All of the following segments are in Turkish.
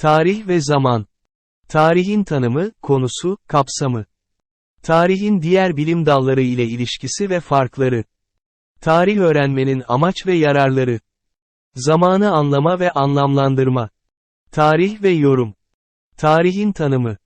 Tarih ve zaman. Tarihin tanımı, konusu, kapsamı. Tarihin diğer bilim dalları ile ilişkisi ve farkları. Tarih öğrenmenin amaç ve yararları. Zamanı anlama ve anlamlandırma. Tarih ve yorum. Tarihin tanımı.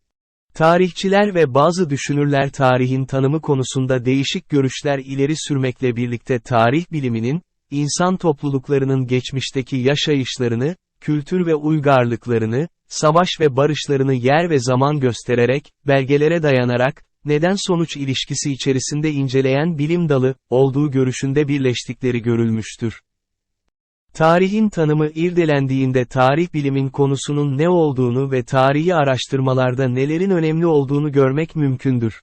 Tarihçiler ve bazı düşünürler tarihin tanımı konusunda değişik görüşler ileri sürmekle birlikte tarih biliminin, insan topluluklarının geçmişteki yaşayışlarını, kültür ve uygarlıklarını, savaş ve barışlarını yer ve zaman göstererek, belgelere dayanarak, neden-sonuç ilişkisi içerisinde inceleyen bilim dalı, olduğu görüşünde birleştikleri görülmüştür. Tarihin tanımı irdelendiğinde tarih bilimin konusunun ne olduğunu ve tarihi araştırmalarda nelerin önemli olduğunu görmek mümkündür.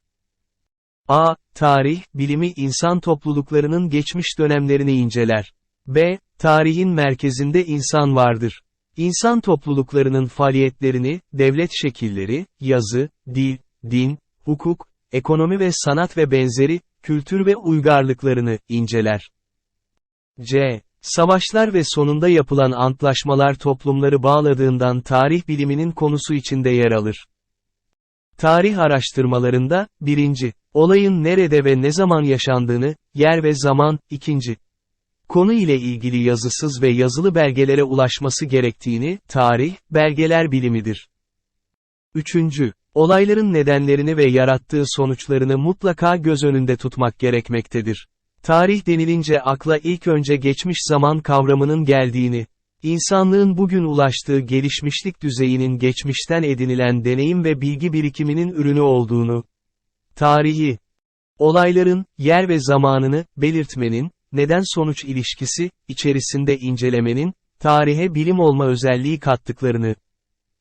A. Tarih, bilimi insan topluluklarının geçmiş dönemlerini inceler. B. Tarihin merkezinde insan vardır. İnsan topluluklarının faaliyetlerini, devlet şekilleri, yazı, dil, din, hukuk, ekonomi ve sanat ve benzeri, kültür ve uygarlıklarını inceler. C. Savaşlar ve sonunda yapılan antlaşmalar toplumları bağladığından tarih biliminin konusu içinde yer alır. Tarih araştırmalarında, 1. Olayın nerede ve ne zaman yaşandığını, yer ve zaman, 2. Konu ile ilgili yazısız ve yazılı belgelere ulaşması gerektiğini, tarih, belgeler bilimidir. 3. Olayların nedenlerini ve yarattığı sonuçlarını mutlaka göz önünde tutmak gerekmektedir. Tarih denilince akla ilk önce geçmiş zaman kavramının geldiğini, insanlığın bugün ulaştığı gelişmişlik düzeyinin geçmişten edinilen deneyim ve bilgi birikiminin ürünü olduğunu, tarihi, olayların, yer ve zamanını, belirtmenin, neden-sonuç ilişkisi, içerisinde incelemenin, tarihe bilim olma özelliği kattıklarını,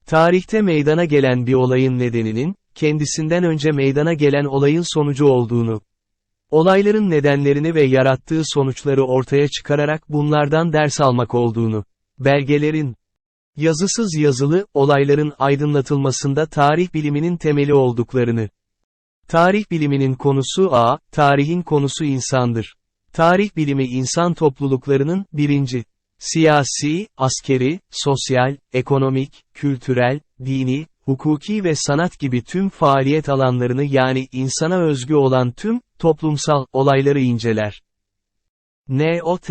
tarihte meydana gelen bir olayın nedeninin, kendisinden önce meydana gelen olayın sonucu olduğunu, olayların nedenlerini ve yarattığı sonuçları ortaya çıkararak bunlardan ders almak olduğunu, belgelerin, yazısız yazılı, olayların aydınlatılmasında tarih biliminin temeli olduklarını, tarih biliminin konusu A, tarihin konusu insandır. Tarih bilimi insan topluluklarının, birinci, siyasi, askeri, sosyal, ekonomik, kültürel, dini, hukuki ve sanat gibi tüm faaliyet alanlarını yani insana özgü olan tüm, toplumsal, olayları inceler. NOT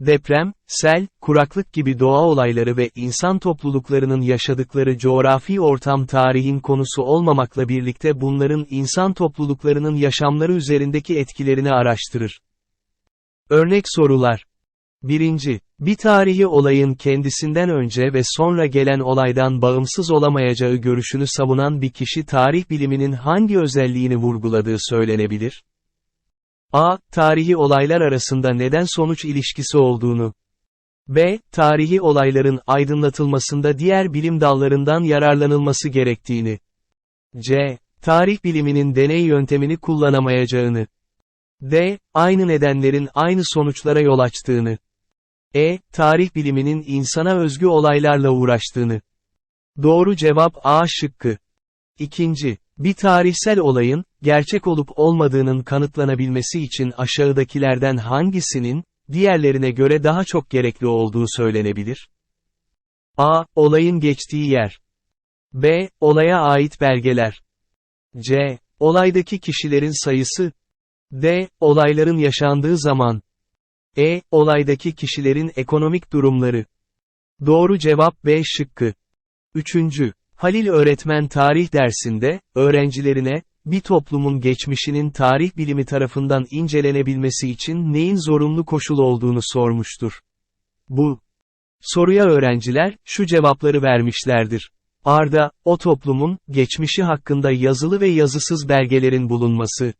Deprem, sel, kuraklık gibi doğa olayları ve insan topluluklarının yaşadıkları coğrafi ortam tarihin konusu olmamakla birlikte bunların insan topluluklarının yaşamları üzerindeki etkilerini araştırır. Örnek sorular. 1. Bir tarihi olayın kendisinden önce ve sonra gelen olaydan bağımsız olamayacağı görüşünü savunan bir kişi tarih biliminin hangi özelliğini vurguladığı söylenebilir? A. Tarihi olaylar arasında neden-sonuç ilişkisi olduğunu. B. Tarihi olayların aydınlatılmasında diğer bilim dallarından yararlanılması gerektiğini. C. Tarih biliminin deney yöntemini kullanamayacağını. D. Aynı nedenlerin aynı sonuçlara yol açtığını. E. Tarih biliminin insana özgü olaylarla uğraştığını. Doğru cevap A şıkkı. İkinci, bir tarihsel olayın, gerçek olup olmadığının kanıtlanabilmesi için aşağıdakilerden hangisinin, diğerlerine göre daha çok gerekli olduğu söylenebilir? A. Olayın geçtiği yer. B. Olaya ait belgeler. C. Olaydaki kişilerin sayısı. D. Olayların yaşandığı zaman. E. Olaydaki kişilerin ekonomik durumları. Doğru cevap B şıkkı. Üçüncü. Halil öğretmen tarih dersinde, öğrencilerine, bir toplumun geçmişinin tarih bilimi tarafından incelenebilmesi için neyin zorunlu koşul olduğunu sormuştur. Bu soruya öğrenciler, şu cevapları vermişlerdir. Arda, o toplumun, geçmişi hakkında yazılı ve yazısız belgelerin bulunması.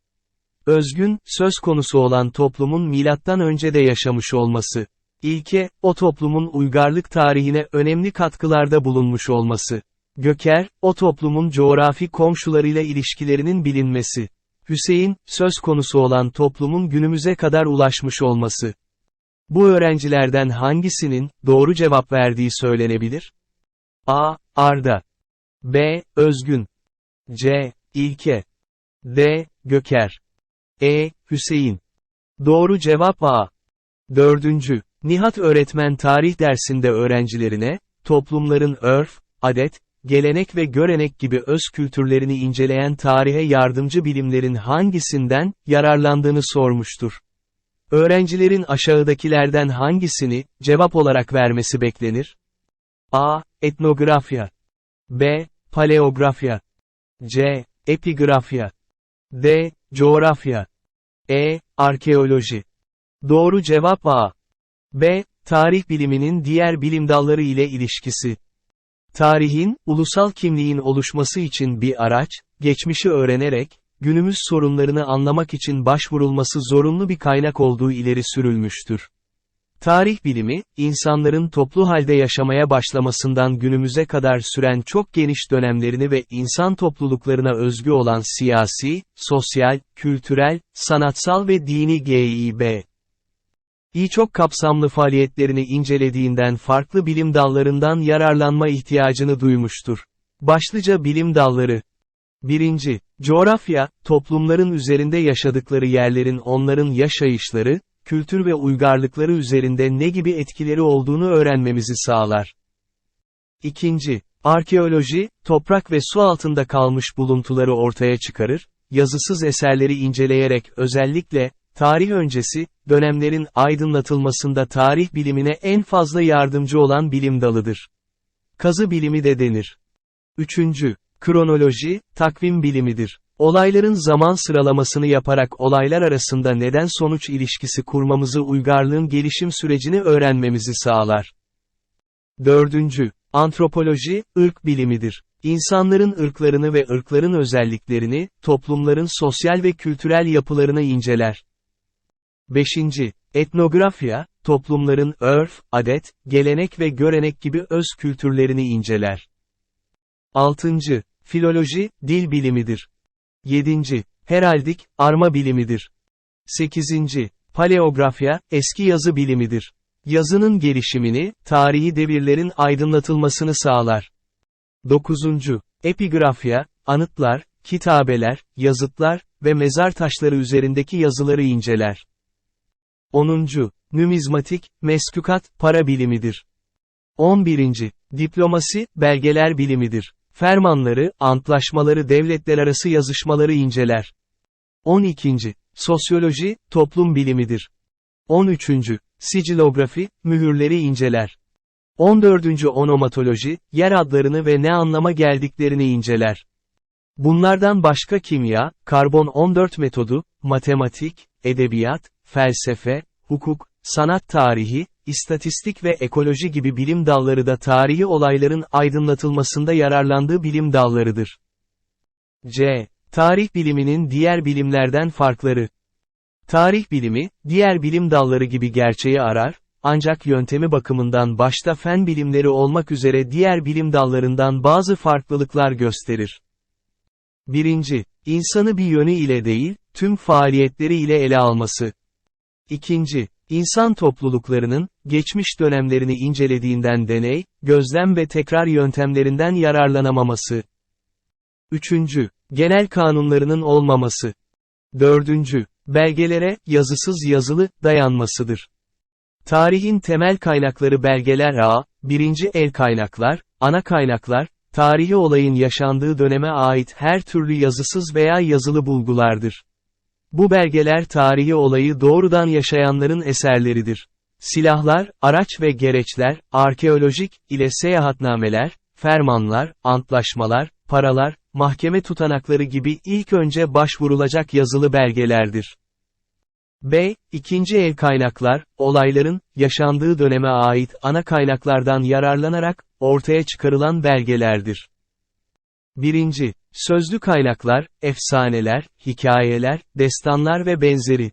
Özgün, söz konusu olan toplumun milattan önce de yaşamış olması. İlke, o toplumun uygarlık tarihine önemli katkılarda bulunmuş olması. Göker, o toplumun coğrafi komşularıyla ilişkilerinin bilinmesi. Hüseyin, söz konusu olan toplumun günümüze kadar ulaşmış olması. Bu öğrencilerden hangisinin, doğru cevap verdiği söylenebilir? A. Arda. B. Özgün. C. İlke. D. Göker. E. Hüseyin. Doğru cevap A. Dördüncü. Nihat öğretmen tarih dersinde öğrencilerine, toplumların örf, adet, gelenek ve görenek gibi öz kültürlerini inceleyen tarihe yardımcı bilimlerin hangisinden yararlandığını sormuştur. Öğrencilerin aşağıdakilerden hangisini cevap olarak vermesi beklenir? A. Etnografya B. Paleografya C. Epigrafya D. Coğrafya E. Arkeoloji Doğru cevap A. B. Tarih biliminin diğer bilim dalları ile ilişkisi. Tarihin, ulusal kimliğin oluşması için bir araç, geçmişi öğrenerek, günümüz sorunlarını anlamak için başvurulması zorunlu bir kaynak olduğu ileri sürülmüştür. Tarih bilimi, insanların toplu halde yaşamaya başlamasından günümüze kadar süren çok geniş dönemlerini ve insan topluluklarına özgü olan siyasi, sosyal, kültürel, sanatsal ve dini GİB, İyi çok kapsamlı faaliyetlerini incelediğinden farklı bilim dallarından yararlanma ihtiyacını duymuştur. Başlıca bilim dalları 1. Coğrafya, toplumların üzerinde yaşadıkları yerlerin onların yaşayışları, kültür ve uygarlıkları üzerinde ne gibi etkileri olduğunu öğrenmemizi sağlar. 2. Arkeoloji, toprak ve su altında kalmış buluntuları ortaya çıkarır, yazısız eserleri inceleyerek özellikle, tarih öncesi, dönemlerin aydınlatılmasında tarih bilimine en fazla yardımcı olan bilim dalıdır. Kazı bilimi de denir. 3. Kronoloji, takvim bilimidir. Olayların zaman sıralamasını yaparak olaylar arasında neden-sonuç ilişkisi kurmamızı uygarlığın gelişim sürecini öğrenmemizi sağlar. 4. Antropoloji, ırk bilimidir. İnsanların ırklarını ve ırkların özelliklerini, toplumların sosyal ve kültürel yapılarını inceler. 5. Etnografya, toplumların örf, adet, gelenek ve görenek gibi öz kültürlerini inceler. 6. Filoloji, dil bilimidir. 7. Heraldik, arma bilimidir. 8. Paleografya, eski yazı bilimidir. Yazının gelişimini, tarihi devirlerin aydınlatılmasını sağlar. 9. Epigrafya, anıtlar, kitabeler, yazıtlar ve mezar taşları üzerindeki yazıları inceler. 10. Numizmatik, meskükat, para bilimidir. 11. Diplomasi, belgeler bilimidir. Fermanları, antlaşmaları devletler arası yazışmaları inceler. 12. Sosyoloji, toplum bilimidir. 13. Sicilografi, mühürleri inceler. 14. Onomatoloji, yer adlarını ve ne anlama geldiklerini inceler. Bunlardan başka kimya, karbon 14 metodu, matematik, edebiyat, felsefe, hukuk, sanat tarihi, istatistik ve ekoloji gibi bilim dalları da tarihi olayların aydınlatılmasında yararlandığı bilim dallarıdır. C. Tarih biliminin diğer bilimlerden farkları. Tarih bilimi, diğer bilim dalları gibi gerçeği arar, ancak yöntemi bakımından başta fen bilimleri olmak üzere diğer bilim dallarından bazı farklılıklar gösterir. 1. İnsanı bir yönü ile değil, tüm faaliyetleri ile ele alması. İkinci, insan topluluklarının, geçmiş dönemlerini incelediğinden deney, gözlem ve tekrar yöntemlerinden yararlanamaması. Üçüncü, genel kanunlarının olmaması. Dördüncü, belgelere, yazısız yazılı, dayanmasıdır. Tarihin temel kaynakları belgeler A, birinci el kaynaklar, ana kaynaklar, tarihi olayın yaşandığı döneme ait her türlü yazısız veya yazılı bulgulardır. Bu belgeler tarihi olayı doğrudan yaşayanların eserleridir. Silahlar, araç ve gereçler, arkeolojik, ile seyahatnameler, fermanlar, antlaşmalar, paralar, mahkeme tutanakları gibi ilk önce başvurulacak yazılı belgelerdir. B. İkinci el kaynaklar, olayların, yaşandığı döneme ait ana kaynaklardan yararlanarak, ortaya çıkarılan belgelerdir. Birinci, Sözlü kaynaklar, efsaneler, hikayeler, destanlar ve benzeri.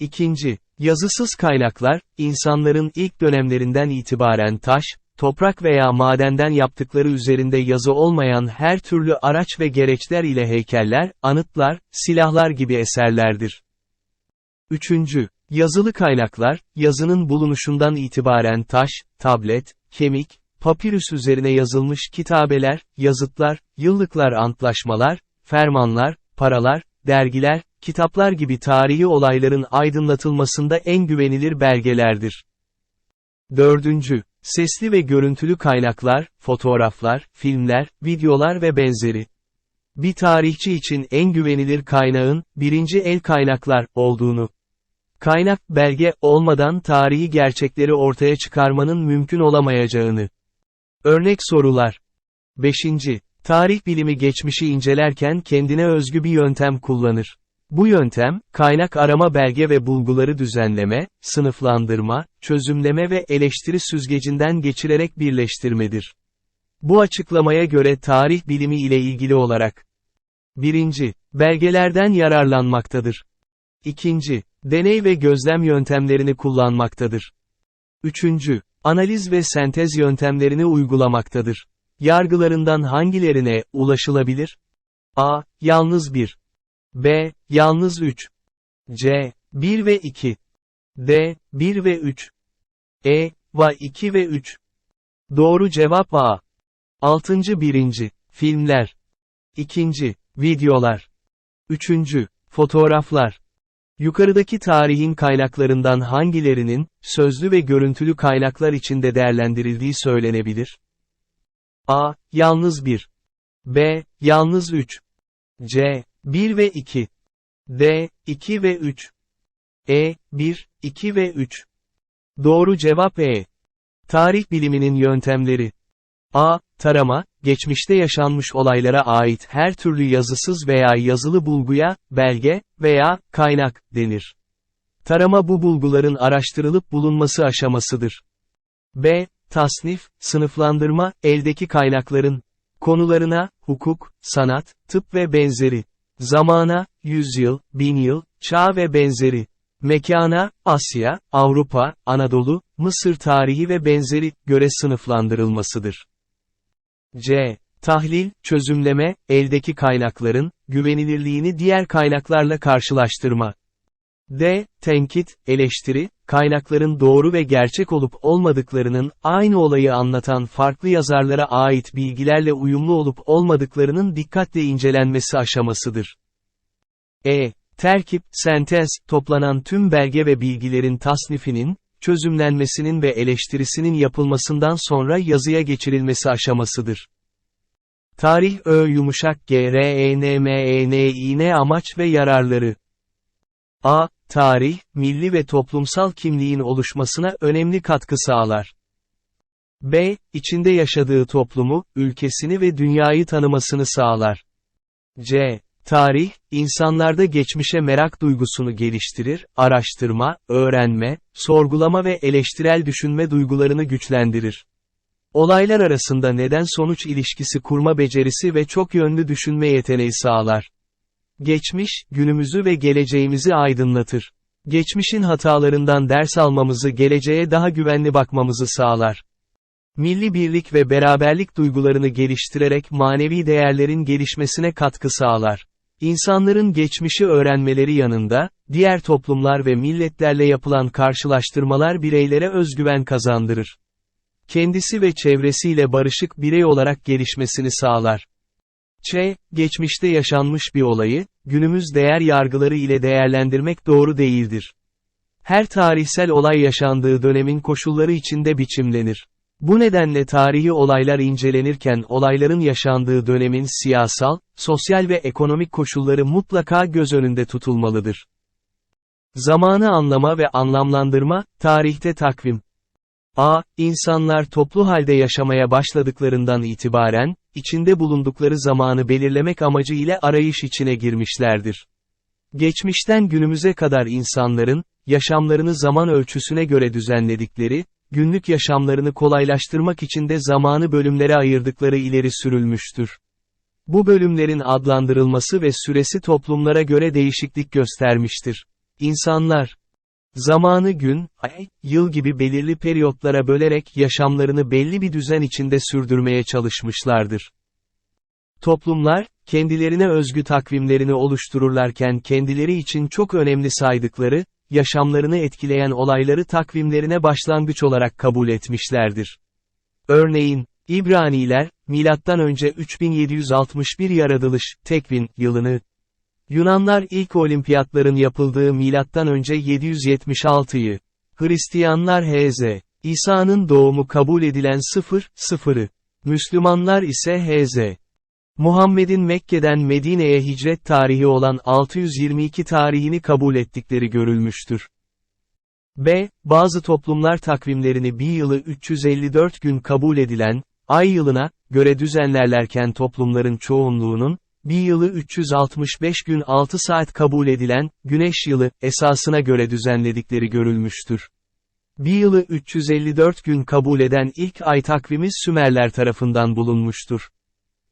İkinci, yazısız kaynaklar, insanların ilk dönemlerinden itibaren taş, toprak veya madenden yaptıkları üzerinde yazı olmayan her türlü araç ve gereçler ile heykeller, anıtlar, silahlar gibi eserlerdir. Üçüncü, yazılı kaynaklar, yazının bulunuşundan itibaren taş, tablet, kemik, papirüs üzerine yazılmış kitabeler, yazıtlar, yıllıklar antlaşmalar, fermanlar, paralar, dergiler, kitaplar gibi tarihi olayların aydınlatılmasında en güvenilir belgelerdir. 4. Sesli ve görüntülü kaynaklar, fotoğraflar, filmler, videolar ve benzeri. Bir tarihçi için en güvenilir kaynağın, birinci el kaynaklar, olduğunu. Kaynak, belge, olmadan tarihi gerçekleri ortaya çıkarmanın mümkün olamayacağını. Örnek sorular. 5. Tarih bilimi geçmişi incelerken kendine özgü bir yöntem kullanır. Bu yöntem, kaynak arama belge ve bulguları düzenleme, sınıflandırma, çözümleme ve eleştiri süzgecinden geçirerek birleştirmedir. Bu açıklamaya göre tarih bilimi ile ilgili olarak 1. Belgelerden yararlanmaktadır. 2. Deney ve gözlem yöntemlerini kullanmaktadır. 3. Analiz ve sentez yöntemlerini uygulamaktadır. Yargılarından hangilerine ulaşılabilir? A. Yalnız 1. B. Yalnız 3. C. 1 ve 2. D. 1 ve 3. E. Va 2 ve 3. Doğru cevap A. 6. 1. Filmler. 2. Videolar. 3. Fotoğraflar. Yukarıdaki tarihin kaynaklarından hangilerinin, sözlü ve görüntülü kaynaklar içinde değerlendirildiği söylenebilir? A. Yalnız 1. B. Yalnız 3. C. 1 ve 2. D. 2 ve 3. E. 1, 2 ve 3. Doğru cevap E. Tarih biliminin yöntemleri. A. Tarama, geçmişte yaşanmış olaylara ait her türlü yazısız veya yazılı bulguya, belge veya kaynak denir. Tarama bu bulguların araştırılıp bulunması aşamasıdır. B. Tasnif, sınıflandırma, eldeki kaynakların konularına, hukuk, sanat, tıp ve benzeri. Zamana, yüzyıl, bin yıl, çağ ve benzeri. Mekana, Asya, Avrupa, Anadolu, Mısır tarihi ve benzeri göre sınıflandırılmasıdır. C. Tahlil, çözümleme, eldeki kaynakların, güvenilirliğini diğer kaynaklarla karşılaştırma. D. Tenkit, eleştiri, kaynakların doğru ve gerçek olup olmadıklarının, aynı olayı anlatan farklı yazarlara ait bilgilerle uyumlu olup olmadıklarının dikkatle incelenmesi aşamasıdır. E. Terkip, sentez, toplanan tüm belge ve bilgilerin tasnifinin, çözümlenmesinin ve eleştirisinin yapılmasından sonra yazıya geçirilmesi aşamasıdır. Tarih Ö yumuşak G R E N M E N İ N amaç ve yararları. A. Tarih, milli ve toplumsal kimliğin oluşmasına önemli katkı sağlar. B. içinde yaşadığı toplumu, ülkesini ve dünyayı tanımasını sağlar. C. Tarih, insanlarda geçmişe merak duygusunu geliştirir, araştırma, öğrenme, sorgulama ve eleştirel düşünme duygularını güçlendirir. Olaylar arasında neden-sonuç ilişkisi kurma becerisi ve çok yönlü düşünme yeteneği sağlar. Geçmiş, günümüzü ve geleceğimizi aydınlatır. Geçmişin hatalarından ders almamızı geleceğe daha güvenli bakmamızı sağlar. Milli birlik ve beraberlik duygularını geliştirerek manevi değerlerin gelişmesine katkı sağlar. İnsanların geçmişi öğrenmeleri yanında, diğer toplumlar ve milletlerle yapılan karşılaştırmalar bireylere özgüven kazandırır. Kendisi ve çevresiyle barışık birey olarak gelişmesini sağlar. Ç. Geçmişte yaşanmış bir olayı, günümüz değer yargıları ile değerlendirmek doğru değildir. Her tarihsel olay yaşandığı dönemin koşulları içinde biçimlenir. Bu nedenle tarihi olaylar incelenirken olayların yaşandığı dönemin siyasal, sosyal ve ekonomik koşulları mutlaka göz önünde tutulmalıdır. Zamanı anlama ve anlamlandırma, tarihte takvim. A. İnsanlar toplu halde yaşamaya başladıklarından itibaren, içinde bulundukları zamanı belirlemek amacı ile arayış içine girmişlerdir. Geçmişten günümüze kadar insanların, yaşamlarını zaman ölçüsüne göre düzenledikleri, günlük yaşamlarını kolaylaştırmak için de zamanı bölümlere ayırdıkları ileri sürülmüştür. Bu bölümlerin adlandırılması ve süresi toplumlara göre değişiklik göstermiştir. İnsanlar, zamanı gün, ay, yıl gibi belirli periyotlara bölerek yaşamlarını belli bir düzen içinde sürdürmeye çalışmışlardır. Toplumlar, kendilerine özgü takvimlerini oluştururlarken kendileri için çok önemli saydıkları, yaşamlarını etkileyen olayları takvimlerine başlangıç olarak kabul etmişlerdir. Örneğin, İbraniler, M.Ö. 3761 yaratılış, tekvin, yılını, Yunanlar ilk olimpiyatların yapıldığı M.Ö. 776'yı, Hristiyanlar H.Z. İsa'nın doğumu kabul edilen 0, 0'ı. Müslümanlar ise Hz. Muhammed'in Mekke'den Medine'ye hicret tarihi olan 622 tarihini kabul ettikleri görülmüştür. B. Bazı toplumlar takvimlerini bir yılı 354 gün kabul edilen, ay yılına, göre düzenlerlerken toplumların çoğunluğunun, bir yılı 365 gün 6 saat kabul edilen, güneş yılı, esasına göre düzenledikleri görülmüştür. Bir yılı 354 gün kabul eden ilk ay takvimi Sümerler tarafından bulunmuştur.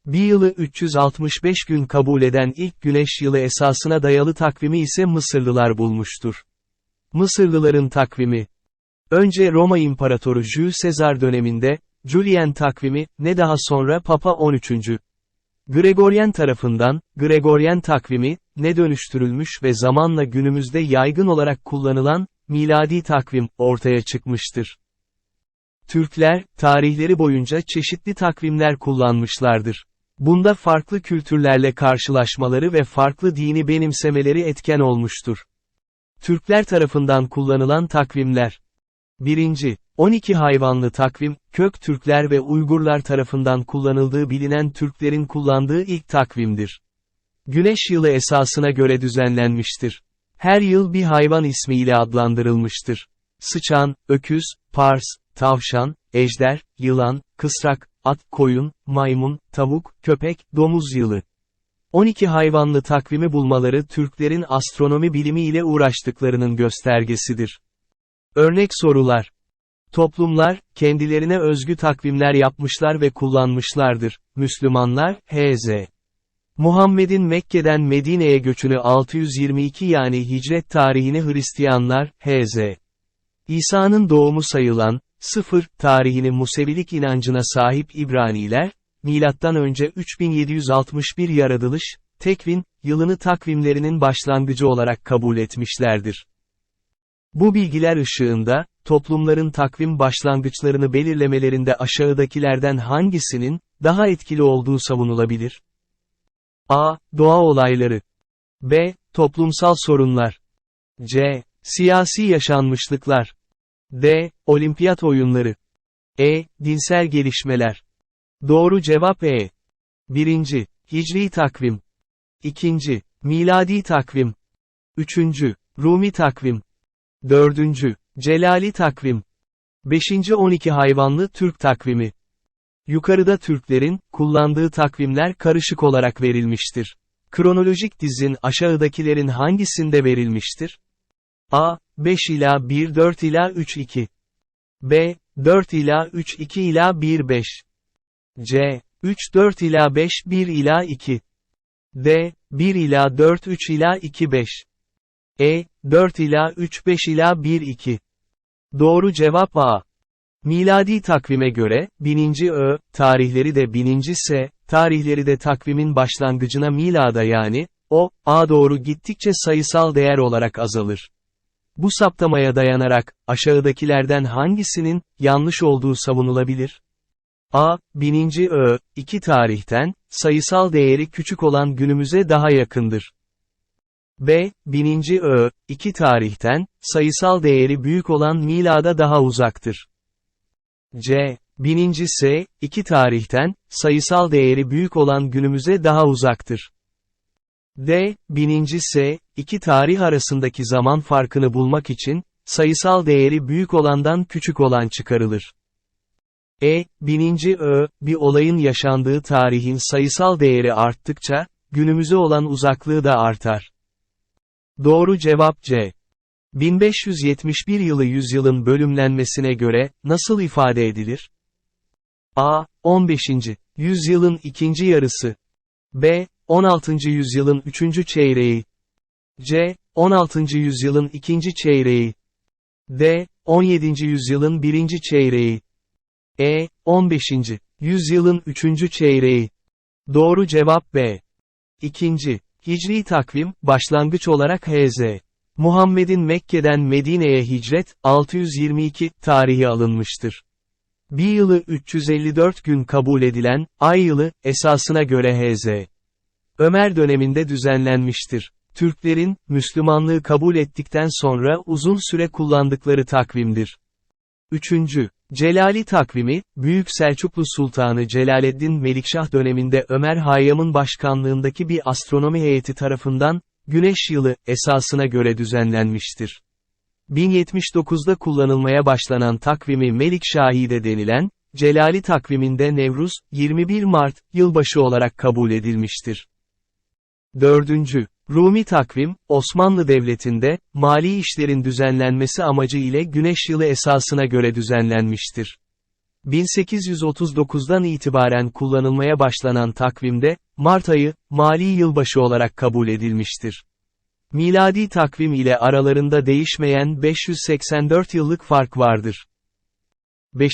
Bir yılı 365 gün kabul eden ilk güneş yılı esasına dayalı takvimi ise Mısırlılar bulmuştur. Mısırlıların takvimi Önce Roma İmparatoru Jules Caesar döneminde, Julian takvimi, ne daha sonra Papa 13. Gregorian tarafından, Gregorian takvimi, ne dönüştürülmüş ve zamanla günümüzde yaygın olarak kullanılan, miladi takvim, ortaya çıkmıştır. Türkler, tarihleri boyunca çeşitli takvimler kullanmışlardır. Bunda farklı kültürlerle karşılaşmaları ve farklı dini benimsemeleri etken olmuştur. Türkler tarafından kullanılan takvimler 1. 12 hayvanlı takvim, Kök Türkler ve Uygurlar tarafından kullanıldığı bilinen Türklerin kullandığı ilk takvimdir. Güneş yılı esasına göre düzenlenmiştir. Her yıl bir hayvan ismiyle adlandırılmıştır. Sıçan, öküz, pars, tavşan, ejder, yılan, kısrak, at, koyun, maymun, tavuk, köpek, domuz yılı. 12 hayvanlı takvimi bulmaları Türklerin astronomi bilimi ile uğraştıklarının göstergesidir. Örnek sorular. Toplumlar, kendilerine özgü takvimler yapmışlar ve kullanmışlardır. Müslümanlar, H.Z. Muhammed'in Mekke'den Medine'ye göçünü 622 yani hicret tarihini Hristiyanlar, H.Z. İsa'nın doğumu sayılan, 0 tarihini Musevilik inancına sahip İbraniler, önce 3761 yaratılış, tekvin, yılını takvimlerinin başlangıcı olarak kabul etmişlerdir. Bu bilgiler ışığında, toplumların takvim başlangıçlarını belirlemelerinde aşağıdakilerden hangisinin, daha etkili olduğu savunulabilir? A. Doğa olayları. B. Toplumsal sorunlar. C. Siyasi yaşanmışlıklar. D. Olimpiyat oyunları. E. Dinsel gelişmeler. Doğru cevap E. 1. Hicri takvim. 2. Miladi takvim. 3. Rumi takvim. 4. Celali takvim. 5. 12 hayvanlı Türk takvimi. Yukarıda Türklerin, kullandığı takvimler karışık olarak verilmiştir. Kronolojik dizin aşağıdakilerin hangisinde verilmiştir? A. 5 ila 1 4 ila 3 2. B. 4 ila 3 2 ila 1 5. C. 3 4 ila 5 1 ila 2. D. 1 ila 4 3 ila 2 5. E. 4 ila 3 5 ila 1 2. Doğru cevap A. Miladi takvime göre, 1000. Ö, tarihleri de 1000. S, tarihleri de takvimin başlangıcına milada yani, o, A doğru gittikçe sayısal değer olarak azalır. Bu saptamaya dayanarak, aşağıdakilerden hangisinin, yanlış olduğu savunulabilir? A, 1000. Ö, 2 tarihten, sayısal değeri küçük olan günümüze daha yakındır. B, 1000. Ö, 2 tarihten, sayısal değeri büyük olan milada daha uzaktır. C, 1000. S, 2 tarihten, sayısal değeri büyük olan günümüze daha uzaktır. D, 1000. S, 2 tarih arasındaki zaman farkını bulmak için, sayısal değeri büyük olandan küçük olan çıkarılır. E, 1000. Ö, bir olayın yaşandığı tarihin sayısal değeri arttıkça, günümüze olan uzaklığı da artar. Doğru cevap C. 1571 yılı yüzyılın bölümlenmesine göre, nasıl ifade edilir? A. 15. Yüzyılın ikinci yarısı. B. 16. yüzyılın üçüncü çeyreği. C. 16. yüzyılın ikinci çeyreği. D. 17. yüzyılın birinci çeyreği. E. 15. yüzyılın üçüncü çeyreği. Doğru cevap B. İkinci. Hicri takvim, başlangıç olarak Hz. Muhammed'in Mekke'den Medine'ye hicret, 622, tarihi alınmıştır. Bir yılı 354 gün kabul edilen, ay yılı, esasına göre Hz. Ömer döneminde düzenlenmiştir. Türklerin, Müslümanlığı kabul ettikten sonra uzun süre kullandıkları takvimdir. 3. Celali takvimi, Büyük Selçuklu Sultanı Celaleddin Melikşah döneminde Ömer Hayyam'ın başkanlığındaki bir astronomi heyeti tarafından, Güneş yılı, esasına göre düzenlenmiştir. 1079'da kullanılmaya başlanan takvimi Melikşahide denilen, Celali takviminde Nevruz, 21 Mart, yılbaşı olarak kabul edilmiştir. 4. Rumi takvim, Osmanlı Devleti'nde, mali işlerin düzenlenmesi amacı ile güneş yılı esasına göre düzenlenmiştir. 1839'dan itibaren kullanılmaya başlanan takvimde, Mart ayı, mali yılbaşı olarak kabul edilmiştir. Miladi takvim ile aralarında değişmeyen 584 yıllık fark vardır. 5.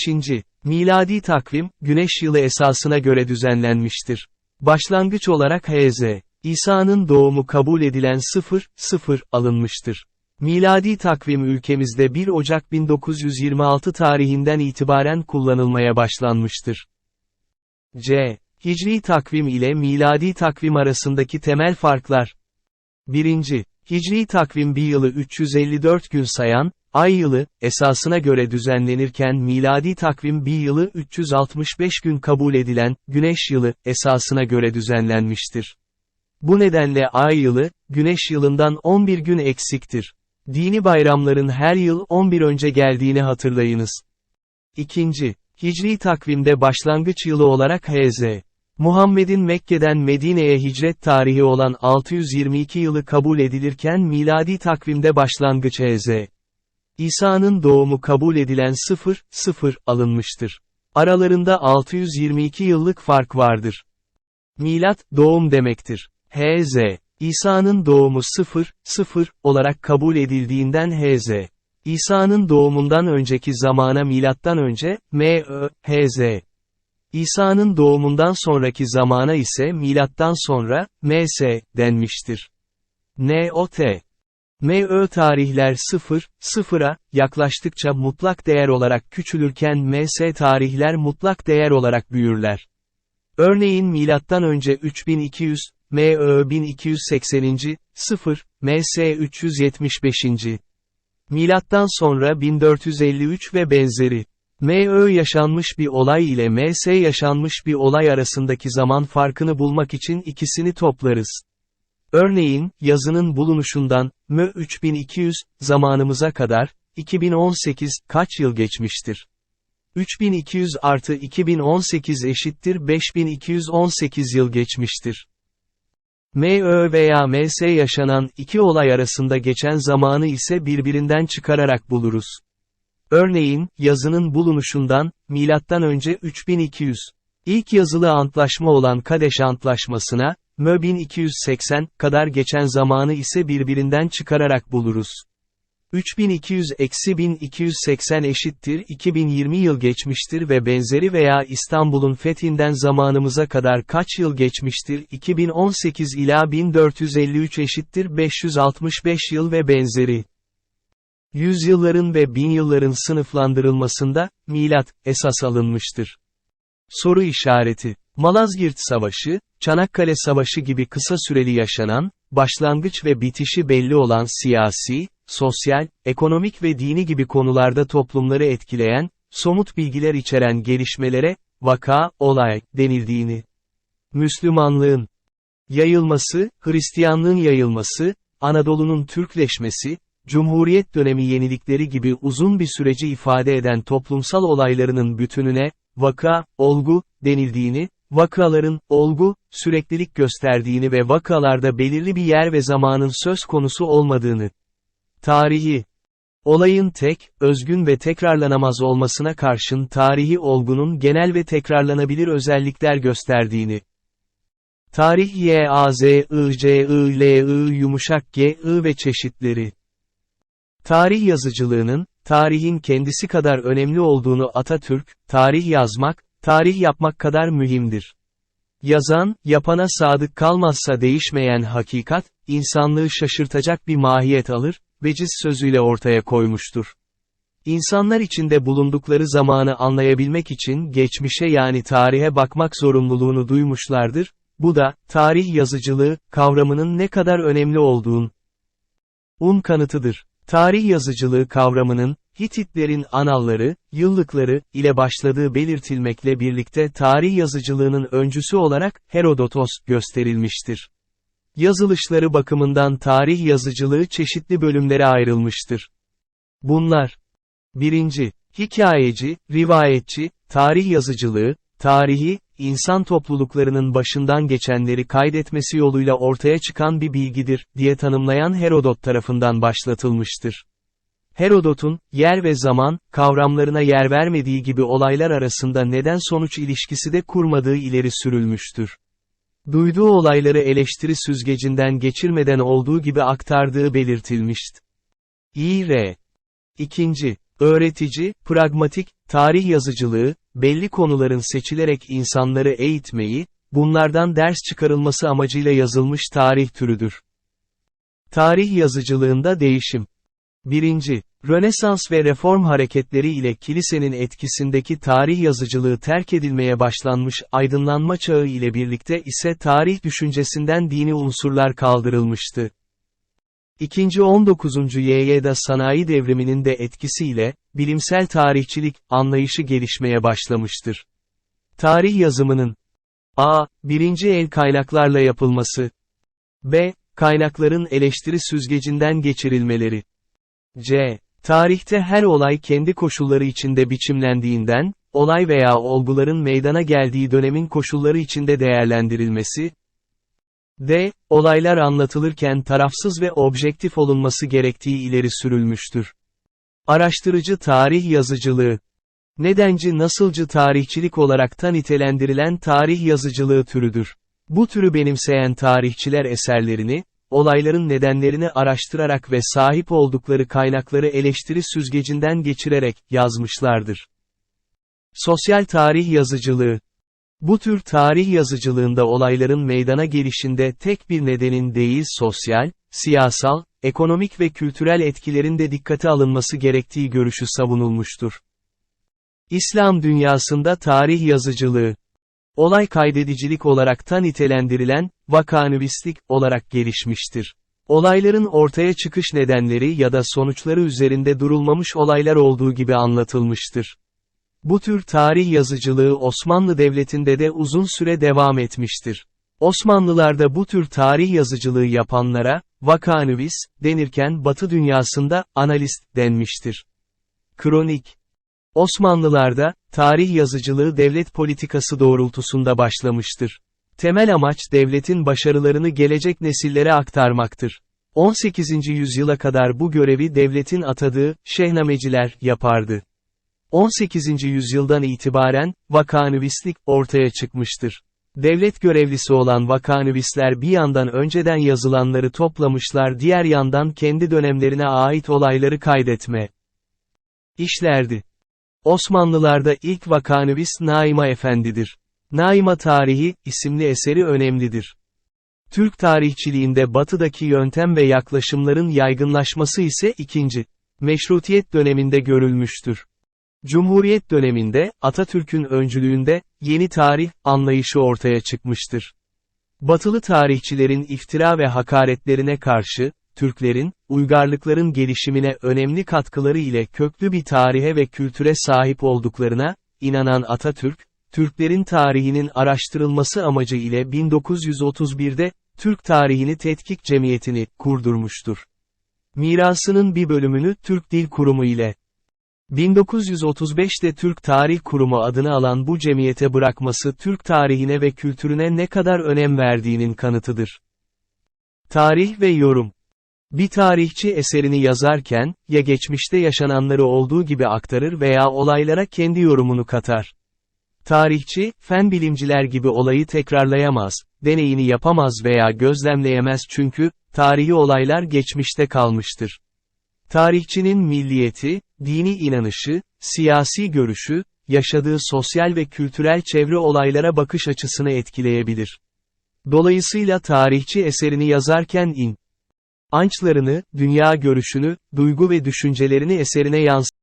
Miladi takvim, güneş yılı esasına göre düzenlenmiştir. Başlangıç olarak H.Z. İsa'nın doğumu kabul edilen 0, 0, alınmıştır. Miladi takvim ülkemizde 1 Ocak 1926 tarihinden itibaren kullanılmaya başlanmıştır. C. Hicri takvim ile miladi takvim arasındaki temel farklar. 1. Hicri takvim bir yılı 354 gün sayan, ay yılı, esasına göre düzenlenirken miladi takvim bir yılı 365 gün kabul edilen, güneş yılı, esasına göre düzenlenmiştir. Bu nedenle ay yılı, güneş yılından 11 gün eksiktir. Dini bayramların her yıl 11 önce geldiğini hatırlayınız. 2. Hicri takvimde başlangıç yılı olarak Hz. Muhammed'in Mekke'den Medine'ye hicret tarihi olan 622 yılı kabul edilirken miladi takvimde başlangıç Hz. İsa'nın doğumu kabul edilen 0, 0 alınmıştır. Aralarında 622 yıllık fark vardır. Milat, doğum demektir. H.Z. İsa'nın doğumu 0, 0 olarak kabul edildiğinden H.Z. İsa'nın doğumundan önceki zamana milattan önce, M.Ö. H.Z. İsa'nın doğumundan sonraki zamana ise milattan sonra, M.S. denmiştir. N.O.T. M.Ö. tarihler 0, 0'a, yaklaştıkça mutlak değer olarak küçülürken M.S. tarihler mutlak değer olarak büyürler. Örneğin milattan önce 3200, MÖ 1280. 0, MS 375. Milattan sonra 1453 ve benzeri. MÖ yaşanmış bir olay ile MS yaşanmış bir olay arasındaki zaman farkını bulmak için ikisini toplarız. Örneğin, yazının bulunuşundan, MÖ 3200, zamanımıza kadar, 2018, kaç yıl geçmiştir? 3200 artı 2018 eşittir 5218 yıl geçmiştir. MÖ veya MS yaşanan iki olay arasında geçen zamanı ise birbirinden çıkararak buluruz. Örneğin, yazının bulunuşundan, önce 3200. İlk yazılı antlaşma olan Kadeş Antlaşması'na, MÖ 1280 kadar geçen zamanı ise birbirinden çıkararak buluruz. 3200-1280 eşittir 2020 yıl geçmiştir ve benzeri veya İstanbul'un fethinden zamanımıza kadar kaç yıl geçmiştir 2018 ila 1453 eşittir 565 yıl ve benzeri. Yüzyılların ve bin yılların sınıflandırılmasında, milat, esas alınmıştır. Soru işareti. Malazgirt Savaşı, Çanakkale Savaşı gibi kısa süreli yaşanan, başlangıç ve bitişi belli olan siyasi, sosyal, ekonomik ve dini gibi konularda toplumları etkileyen, somut bilgiler içeren gelişmelere, vaka, olay, denildiğini. Müslümanlığın yayılması, Hristiyanlığın yayılması, Anadolu'nun Türkleşmesi, Cumhuriyet dönemi yenilikleri gibi uzun bir süreci ifade eden toplumsal olaylarının bütününe, vaka, olgu, denildiğini, vakaların, olgu, süreklilik gösterdiğini ve vakalarda belirli bir yer ve zamanın söz konusu olmadığını. Tarihi Olayın tek, özgün ve tekrarlanamaz olmasına karşın tarihi olgunun genel ve tekrarlanabilir özellikler gösterdiğini. Tarih Y, A, Z, I, C, I, L, I, yumuşak G, I ve çeşitleri. Tarih yazıcılığının, tarihin kendisi kadar önemli olduğunu Atatürk, tarih yazmak, tarih yapmak kadar mühimdir. Yazan, yapana sadık kalmazsa değişmeyen hakikat, insanlığı şaşırtacak bir mahiyet alır, veciz sözüyle ortaya koymuştur. İnsanlar içinde bulundukları zamanı anlayabilmek için geçmişe yani tarihe bakmak zorunluluğunu duymuşlardır, bu da, tarih yazıcılığı, kavramının ne kadar önemli olduğun un kanıtıdır. Tarih yazıcılığı kavramının, Hititlerin analları, yıllıkları ile başladığı belirtilmekle birlikte tarih yazıcılığının öncüsü olarak Herodotos gösterilmiştir. Yazılışları bakımından tarih yazıcılığı çeşitli bölümlere ayrılmıştır. Bunlar 1. Hikayeci, rivayetçi, tarih yazıcılığı, tarihi, insan topluluklarının başından geçenleri kaydetmesi yoluyla ortaya çıkan bir bilgidir, diye tanımlayan Herodot tarafından başlatılmıştır. Herodot'un, yer ve zaman, kavramlarına yer vermediği gibi olaylar arasında neden-sonuç ilişkisi de kurmadığı ileri sürülmüştür. Duyduğu olayları eleştiri süzgecinden geçirmeden olduğu gibi aktardığı belirtilmişti. İ.R. İkinci, öğretici, pragmatik, tarih yazıcılığı, belli konuların seçilerek insanları eğitmeyi, bunlardan ders çıkarılması amacıyla yazılmış tarih türüdür. Tarih yazıcılığında değişim 1. Rönesans ve reform hareketleri ile kilisenin etkisindeki tarih yazıcılığı terk edilmeye başlanmış aydınlanma çağı ile birlikte ise tarih düşüncesinden dini unsurlar kaldırılmıştı. İkinci 19. YY'da sanayi devriminin de etkisiyle, bilimsel tarihçilik, anlayışı gelişmeye başlamıştır. Tarih yazımının A. Birinci el kaynaklarla yapılması B. Kaynakların eleştiri süzgecinden geçirilmeleri C. Tarihte her olay kendi koşulları içinde biçimlendiğinden, olay veya olguların meydana geldiği dönemin koşulları içinde değerlendirilmesi, D. Olaylar anlatılırken tarafsız ve objektif olunması gerektiği ileri sürülmüştür. Araştırıcı tarih yazıcılığı Nedenci nasılcı tarihçilik olaraktan nitelendirilen tarih yazıcılığı türüdür. Bu türü benimseyen tarihçiler eserlerini, olayların nedenlerini araştırarak ve sahip oldukları kaynakları eleştiri süzgecinden geçirerek, yazmışlardır. Sosyal tarih yazıcılığı bu tür tarih yazıcılığında olayların meydana gelişinde tek bir nedenin değil sosyal, siyasal, ekonomik ve kültürel etkilerin de dikkate alınması gerektiği görüşü savunulmuştur. İslam dünyasında tarih yazıcılığı, olay kaydedicilik olaraktan nitelendirilen, vakanüvistik olarak gelişmiştir. Olayların ortaya çıkış nedenleri ya da sonuçları üzerinde durulmamış olaylar olduğu gibi anlatılmıştır. Bu tür tarih yazıcılığı Osmanlı Devleti'nde de uzun süre devam etmiştir. Osmanlılarda bu tür tarih yazıcılığı yapanlara, vakanüvis, denirken Batı dünyasında, analist, denmiştir. Kronik Osmanlılarda, tarih yazıcılığı devlet politikası doğrultusunda başlamıştır. Temel amaç devletin başarılarını gelecek nesillere aktarmaktır. 18. yüzyıla kadar bu görevi devletin atadığı, şehnameciler, yapardı. 18. yüzyıldan itibaren, vakanüvislik, ortaya çıkmıştır. Devlet görevlisi olan vakanüvisler bir yandan önceden yazılanları toplamışlar diğer yandan kendi dönemlerine ait olayları kaydetme. işlerdi. Osmanlılarda ilk vakanüvis Naima Efendi'dir. Naima Tarihi, isimli eseri önemlidir. Türk tarihçiliğinde batıdaki yöntem ve yaklaşımların yaygınlaşması ise ikinci, meşrutiyet döneminde görülmüştür. Cumhuriyet döneminde, Atatürk'ün öncülüğünde, yeni tarih, anlayışı ortaya çıkmıştır. Batılı tarihçilerin iftira ve hakaretlerine karşı, Türklerin, uygarlıkların gelişimine önemli katkıları ile köklü bir tarihe ve kültüre sahip olduklarına, inanan Atatürk, Türklerin tarihinin araştırılması amacı ile 1931'de, Türk Tarihini Tetkik Cemiyeti'ni, kurdurmuştur. Mirasının bir bölümünü Türk Dil Kurumu ile 1935'te Türk Tarih Kurumu adını alan bu cemiyete bırakması Türk tarihine ve kültürüne ne kadar önem verdiğinin kanıtıdır. Tarih ve yorum Bir tarihçi eserini yazarken, ya geçmişte yaşananları olduğu gibi aktarır veya olaylara kendi yorumunu katar. Tarihçi, fen bilimciler gibi olayı tekrarlayamaz, deneyini yapamaz veya gözlemleyemez çünkü, tarihi olaylar geçmişte kalmıştır. Tarihçinin milliyeti, dini inanışı, siyasi görüşü, yaşadığı sosyal ve kültürel çevre olaylara bakış açısını etkileyebilir. Dolayısıyla tarihçi eserini yazarken in, ançlarını, dünya görüşünü, duygu ve düşüncelerini eserine yansıtır.